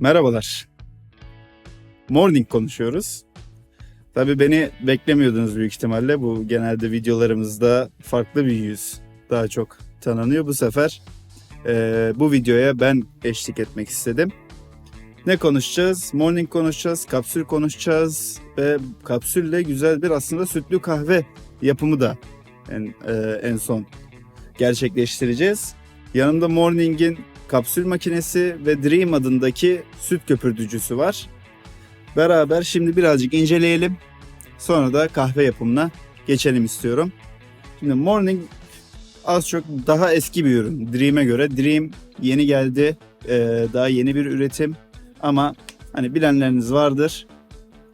Merhabalar. Morning konuşuyoruz. Tabii beni beklemiyordunuz büyük ihtimalle. Bu genelde videolarımızda farklı bir yüz daha çok tanınıyor. Bu sefer eee, bu videoya ben eşlik etmek istedim. Ne konuşacağız? Morning konuşacağız, kapsül konuşacağız ve kapsülle güzel bir aslında sütlü kahve yapımı da en, eee, en son gerçekleştireceğiz. Yanımda Morning'in kapsül makinesi ve Dream adındaki süt köpürtücüsü var. Beraber şimdi birazcık inceleyelim. Sonra da kahve yapımına geçelim istiyorum. Şimdi Morning az çok daha eski bir ürün Dream'e göre. Dream yeni geldi. Ee, daha yeni bir üretim. Ama hani bilenleriniz vardır.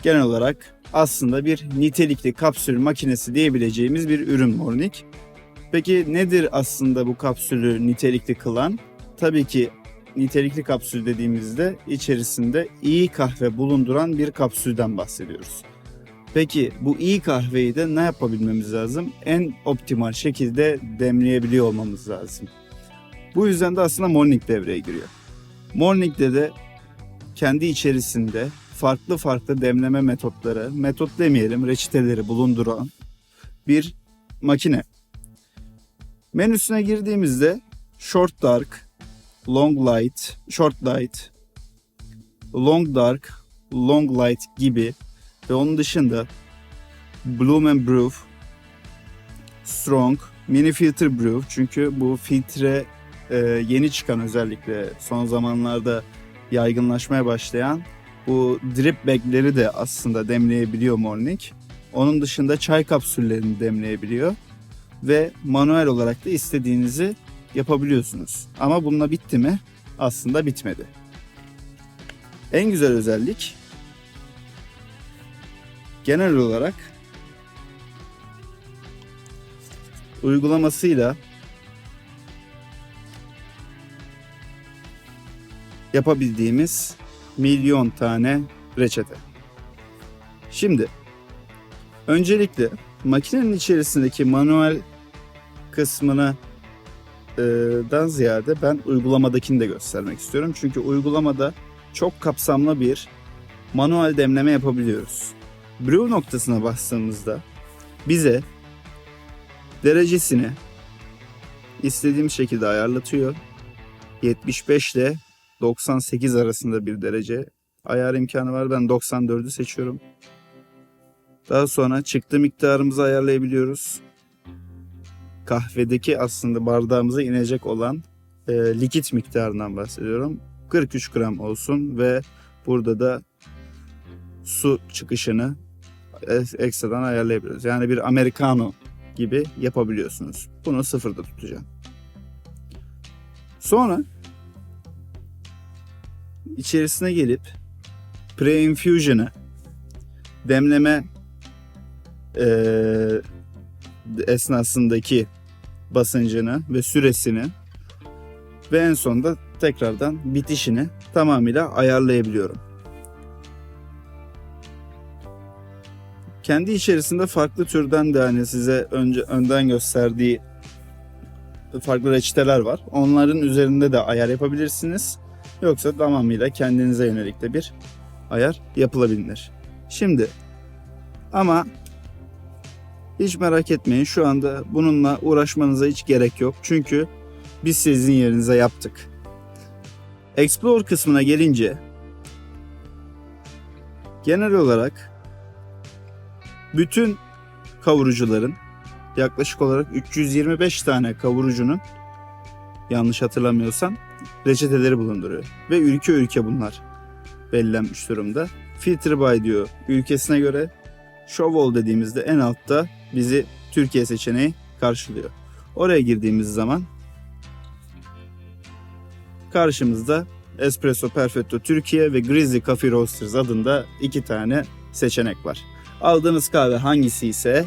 Genel olarak aslında bir nitelikli kapsül makinesi diyebileceğimiz bir ürün Morning. Peki nedir aslında bu kapsülü nitelikli kılan? Tabii ki nitelikli kapsül dediğimizde içerisinde iyi kahve bulunduran bir kapsülden bahsediyoruz. Peki bu iyi kahveyi de ne yapabilmemiz lazım? En optimal şekilde demleyebiliyor olmamız lazım. Bu yüzden de aslında morning devreye giriyor. Morning'de de kendi içerisinde farklı farklı demleme metotları, metot demeyelim, reçeteleri bulunduran bir makine. Menüsüne girdiğimizde short dark, long light, short light, long dark, long light gibi ve onun dışında bloom and brew, strong, mini filter brew çünkü bu filtre e, yeni çıkan özellikle son zamanlarda yaygınlaşmaya başlayan bu drip bagleri de aslında demleyebiliyor Morning. Onun dışında çay kapsüllerini demleyebiliyor ve manuel olarak da istediğinizi yapabiliyorsunuz. Ama bununla bitti mi? Aslında bitmedi. En güzel özellik genel olarak uygulamasıyla yapabildiğimiz milyon tane reçete. Şimdi öncelikle makinenin içerisindeki manuel kısmını dan ziyade ben uygulamadakini de göstermek istiyorum. Çünkü uygulamada çok kapsamlı bir manuel demleme yapabiliyoruz. Brew noktasına bastığımızda bize derecesini istediğim şekilde ayarlatıyor. 75 ile 98 arasında bir derece ayar imkanı var. Ben 94'ü seçiyorum. Daha sonra çıktı miktarımızı ayarlayabiliyoruz. Kahvedeki aslında bardağımıza inecek olan e, likit miktarından bahsediyorum. 43 gram olsun ve burada da su çıkışını e- ekstradan ayarlayabiliyoruz. Yani bir americano gibi yapabiliyorsunuz. Bunu sıfırda tutacağım. Sonra içerisine gelip pre-infusion'ı demleme eee, esnasındaki basıncını ve süresini ve en sonunda tekrardan bitişini tamamıyla ayarlayabiliyorum. Kendi içerisinde farklı türden de hani size önce önden gösterdiği farklı reçeteler var. Onların üzerinde de ayar yapabilirsiniz. Yoksa tamamıyla kendinize yönelik de bir ayar yapılabilir. Şimdi ama hiç merak etmeyin şu anda bununla uğraşmanıza hiç gerek yok. Çünkü biz sizin yerinize yaptık. Explore kısmına gelince genel olarak bütün kavurucuların yaklaşık olarak 325 tane kavurucunun yanlış hatırlamıyorsam reçeteleri bulunduruyor. Ve ülke ülke bunlar belirlenmiş durumda. Filter by diyor ülkesine göre. Showall dediğimizde en altta bizi Türkiye seçeneği karşılıyor. Oraya girdiğimiz zaman karşımızda Espresso Perfetto Türkiye ve Grizzly Coffee Roasters adında iki tane seçenek var. Aldığınız kahve hangisi ise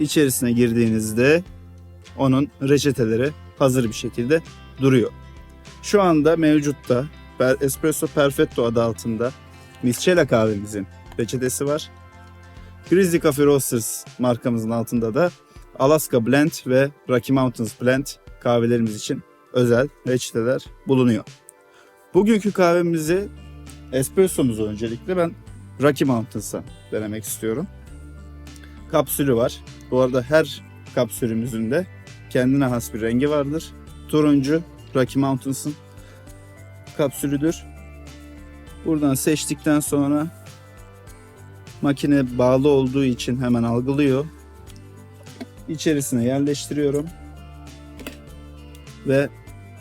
içerisine girdiğinizde onun reçeteleri hazır bir şekilde duruyor. Şu anda mevcutta Espresso Perfetto adı altında Miscela kahvemizin reçetesi var. Grizzly Coffee Roasters markamızın altında da Alaska Blend ve Rocky Mountains Blend kahvelerimiz için özel reçeteler bulunuyor. Bugünkü kahvemizi espressomuzu öncelikle ben Rocky Mountain's'a denemek istiyorum. Kapsülü var. Bu arada her kapsülümüzün de kendine has bir rengi vardır. Turuncu Rocky Mountain's'ın kapsülüdür. Buradan seçtikten sonra makine bağlı olduğu için hemen algılıyor. İçerisine yerleştiriyorum ve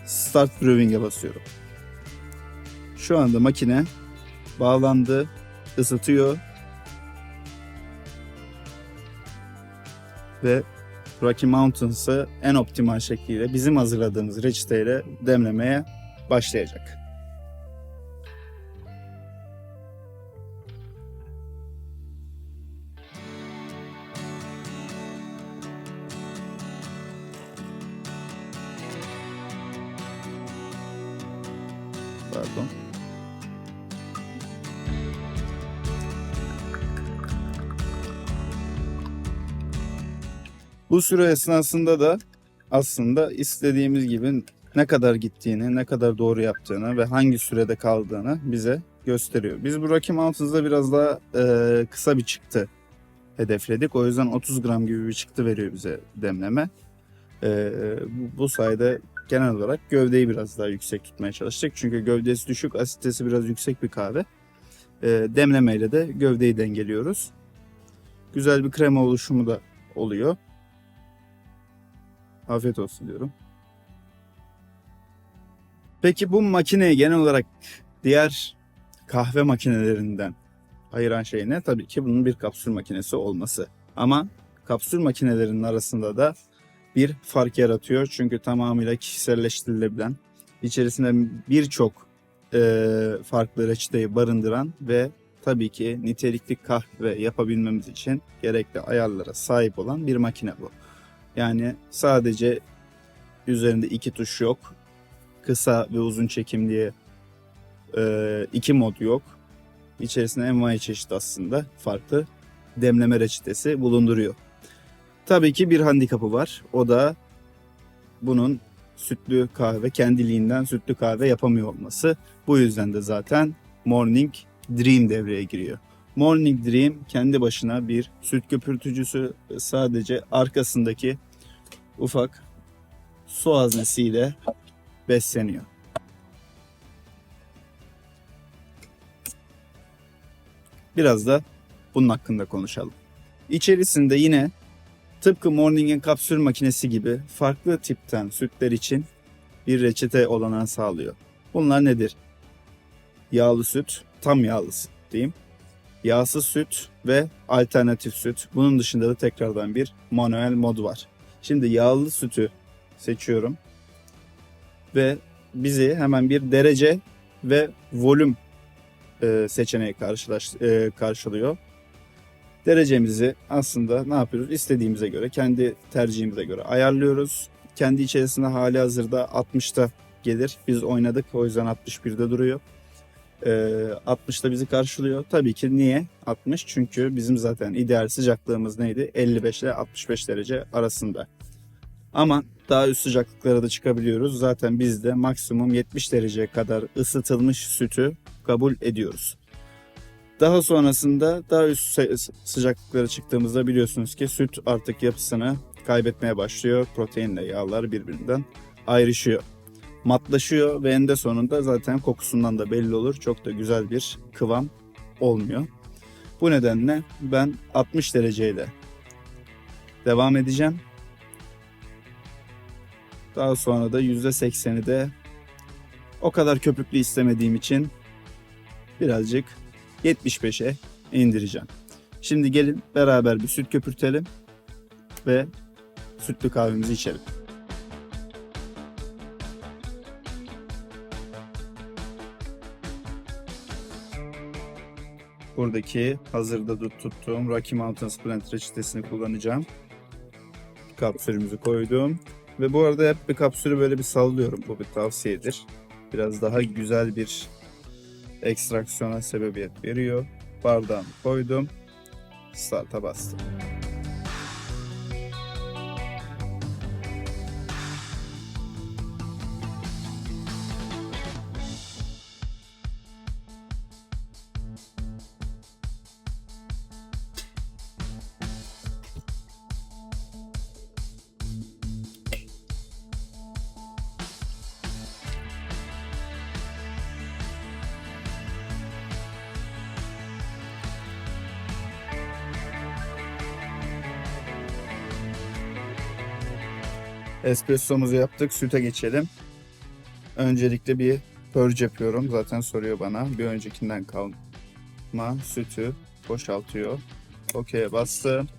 Start Brewing'e basıyorum. Şu anda makine bağlandı, ısıtıyor ve Rocky Mountains'ı en optimal şekliyle bizim hazırladığımız reçeteyle demlemeye başlayacak. Pardon. Bu süre esnasında da aslında istediğimiz gibi ne kadar gittiğini, ne kadar doğru yaptığını ve hangi sürede kaldığını bize gösteriyor. Biz bu Rocky Mountains'da biraz daha e, kısa bir çıktı hedefledik. O yüzden 30 gram gibi bir çıktı veriyor bize demleme. E, bu, bu sayede genel olarak gövdeyi biraz daha yüksek tutmaya çalıştık. Çünkü gövdesi düşük, asitesi biraz yüksek bir kahve. E, demlemeyle de gövdeyi dengeliyoruz. Güzel bir krema oluşumu da oluyor. Afiyet olsun diyorum. Peki bu makineyi genel olarak diğer kahve makinelerinden ayıran şey ne? Tabii ki bunun bir kapsül makinesi olması. Ama kapsül makinelerinin arasında da bir fark yaratıyor. Çünkü tamamıyla kişiselleştirilebilen, içerisinde birçok e, farklı reçeteyi barındıran ve tabii ki nitelikli kahve yapabilmemiz için gerekli ayarlara sahip olan bir makine bu. Yani sadece üzerinde iki tuş yok. Kısa ve uzun çekim diye e, iki mod yok. İçerisinde envai çeşit aslında farklı demleme reçetesi bulunduruyor. Tabii ki bir handikapı var. O da bunun sütlü kahve kendiliğinden sütlü kahve yapamıyor olması. Bu yüzden de zaten Morning Dream devreye giriyor. Morning Dream kendi başına bir süt köpürtücüsü sadece arkasındaki ufak su haznesiyle besleniyor. Biraz da bunun hakkında konuşalım. İçerisinde yine tıpkı Morning'in kapsül makinesi gibi farklı tipten sütler için bir reçete olanağı sağlıyor. Bunlar nedir? Yağlı süt, tam yağlı süt diyeyim. Yağsız süt ve alternatif süt. Bunun dışında da tekrardan bir manuel mod var. Şimdi yağlı sütü seçiyorum. Ve bizi hemen bir derece ve volüm e, seçeneği karşılaş, e, karşılıyor. Derecemizi aslında ne yapıyoruz? İstediğimize göre, kendi tercihimize göre ayarlıyoruz. Kendi içerisinde hali hazırda 60'ta gelir. Biz oynadık o yüzden 61'de duruyor. E, 60'da bizi karşılıyor. Tabii ki niye 60? Çünkü bizim zaten ideal sıcaklığımız neydi? 55 ile 65 derece arasında. Ama daha üst sıcaklıklara da çıkabiliyoruz. Zaten biz de maksimum 70 dereceye kadar ısıtılmış sütü kabul ediyoruz. Daha sonrasında daha üst sıcaklıklara çıktığımızda biliyorsunuz ki süt artık yapısını kaybetmeye başlıyor. Proteinle yağlar birbirinden ayrışıyor. Matlaşıyor ve en de sonunda zaten kokusundan da belli olur. Çok da güzel bir kıvam olmuyor. Bu nedenle ben 60 dereceyle devam edeceğim. Daha sonra da %80'i de o kadar köpüklü istemediğim için birazcık 75'e indireceğim. Şimdi gelin beraber bir süt köpürtelim ve sütlü kahvemizi içelim. Buradaki hazırda tuttuğum Rocky Mountains Blend reçetesini kullanacağım. Kapsülümüzü koydum. Ve bu arada hep bir kapsülü böyle bir sallıyorum. Bu bir tavsiyedir. Biraz daha güzel bir ekstraksiyona sebebiyet veriyor. Bardağımı koydum. Start'a bastım. Espressomuzu yaptık. Süte geçelim. Öncelikle bir purge yapıyorum. Zaten soruyor bana. Bir öncekinden kalma sütü boşaltıyor. Okey'e bastım.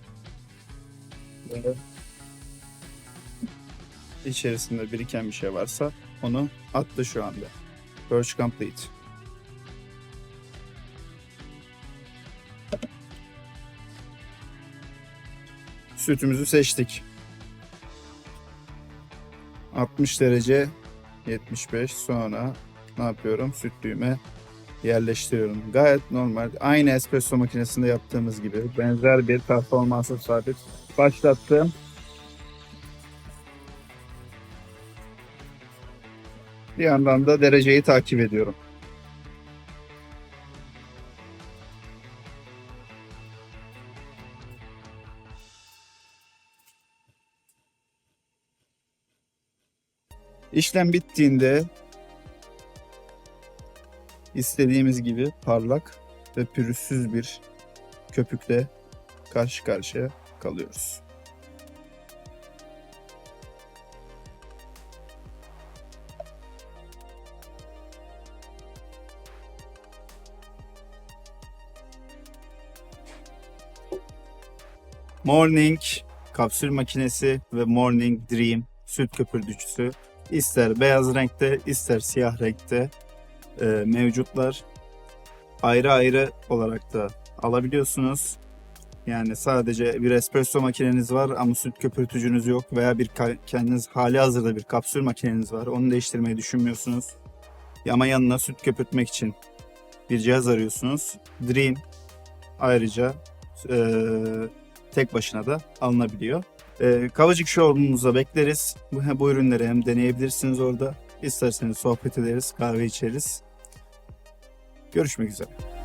Ve içerisinde biriken bir şey varsa onu attı şu anda. Purge complete. Sütümüzü seçtik. 60 derece 75 sonra ne yapıyorum? Sütlüğüme yerleştiriyorum. Gayet normal. Aynı espresso makinesinde yaptığımız gibi benzer bir performansa sahip. Başlattım. Bir yandan da dereceyi takip ediyorum. İşlem bittiğinde istediğimiz gibi parlak ve pürüzsüz bir köpükle karşı karşıya kalıyoruz. Morning kapsül makinesi ve Morning Dream süt köpürtücüsü ister beyaz renkte ister siyah renkte e, mevcutlar. Ayrı ayrı olarak da alabiliyorsunuz. Yani sadece bir espresso makineniz var ama süt köpürtücünüz yok veya bir kendiniz hali hazırda bir kapsül makineniz var. Onu değiştirmeyi düşünmüyorsunuz. Ama yanına süt köpürtmek için bir cihaz arıyorsunuz. Dream ayrıca e, tek başına da alınabiliyor. E, Kavacık Showroom'umuza bekleriz. Bu, bu ürünleri hem deneyebilirsiniz orada. İsterseniz sohbet ederiz, kahve içeriz. Görüşmek üzere.